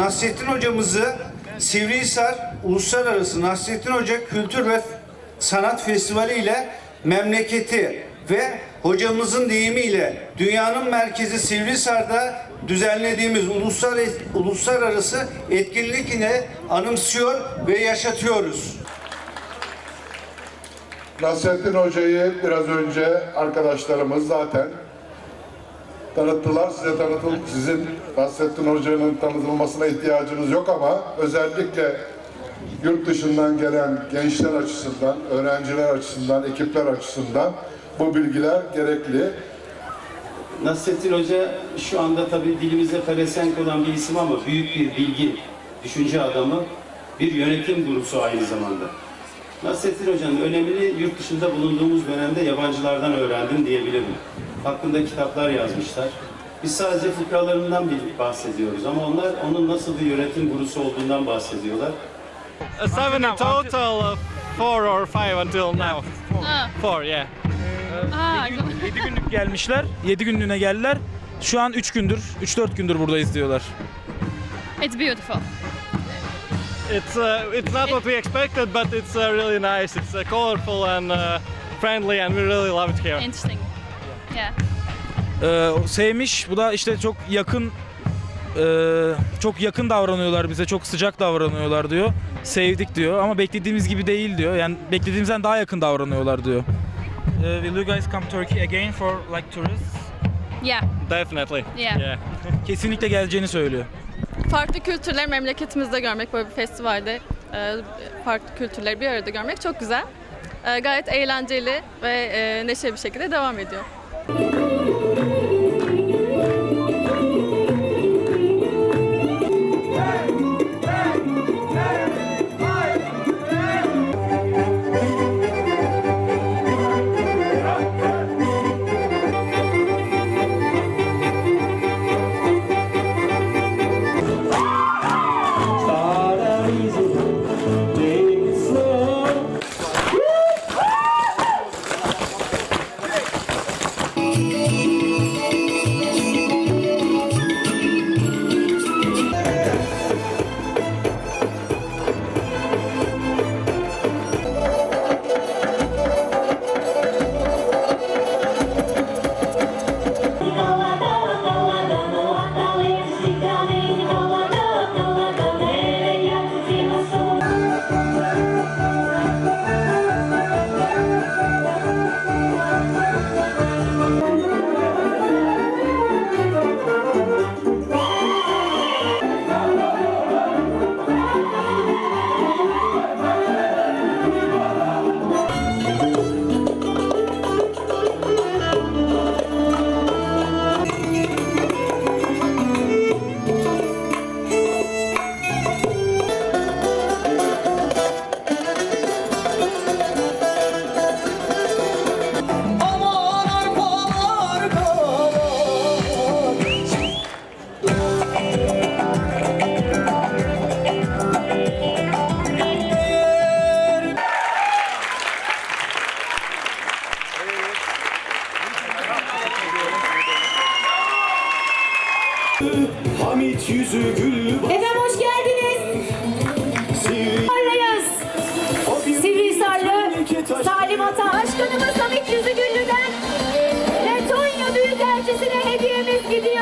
Nasrettin hocamızı Sivrihisar Uluslararası Nasrettin Hoca Kültür ve Sanat Festivali ile memleketi ve hocamızın deyimiyle dünyanın merkezi Sivrihisar'da düzenlediğimiz uluslararası, uluslararası etkinlik ile anımsıyor ve yaşatıyoruz. Nasrettin Hoca'yı biraz önce arkadaşlarımız zaten tanıttılar. Size tanıtıl, sizin Nasrettin Hoca'nın tanıtılmasına ihtiyacınız yok ama özellikle yurt dışından gelen gençler açısından, öğrenciler açısından, ekipler açısından bu bilgiler gerekli. Nasrettin Hoca şu anda tabii dilimize pelesenk olan bir isim ama büyük bir bilgi, düşünce adamı, bir yönetim gurusu aynı zamanda. Nasrettin Hoca'nın önemini yurt dışında bulunduğumuz dönemde yabancılardan öğrendim diyebilirim. Hakkında kitaplar yazmışlar. Biz sadece fıkralarından bir bahsediyoruz ama onlar onun nasıl bir yönetim gurusu olduğundan bahsediyorlar. Uh, seven in total, uh, four or five until now. Four, yeah. ah, 7 günlük gelmişler. 7 günlüğüne geldiler. Şu an 3 gündür, 3-4 gündür buradayız diyorlar. it's beautiful. It's uh, it's not what we expected, but it's uh, really nice. It's uh, colorful and uh, friendly, and we really love it here. Interesting. Yeah. Ee, sevmiş. Bu da işte çok yakın e, çok yakın davranıyorlar bize. Çok sıcak davranıyorlar diyor. Sevdik diyor ama beklediğimiz gibi değil diyor. Yani beklediğimizden daha yakın davranıyorlar diyor. Uh, will you guys come Turkey again for like tourists? Yeah. Definitely. Yeah. Yeah. Kesinlikle geleceğini söylüyor. farklı kültürleri memleketimizde görmek böyle bir festivalde e, farklı kültürleri bir arada görmek çok güzel. E, Gayet eğlenceli ve e, neşeli bir şekilde devam ediyor. Hamit yüzü gül Efendim hoş geldiniz. Harlayız. Sivrihisarlı Salim Ata. Başkanımız Hamit Yüzügüllü'den Letonya Büyükelçisi'ne hediyemiz gidiyor.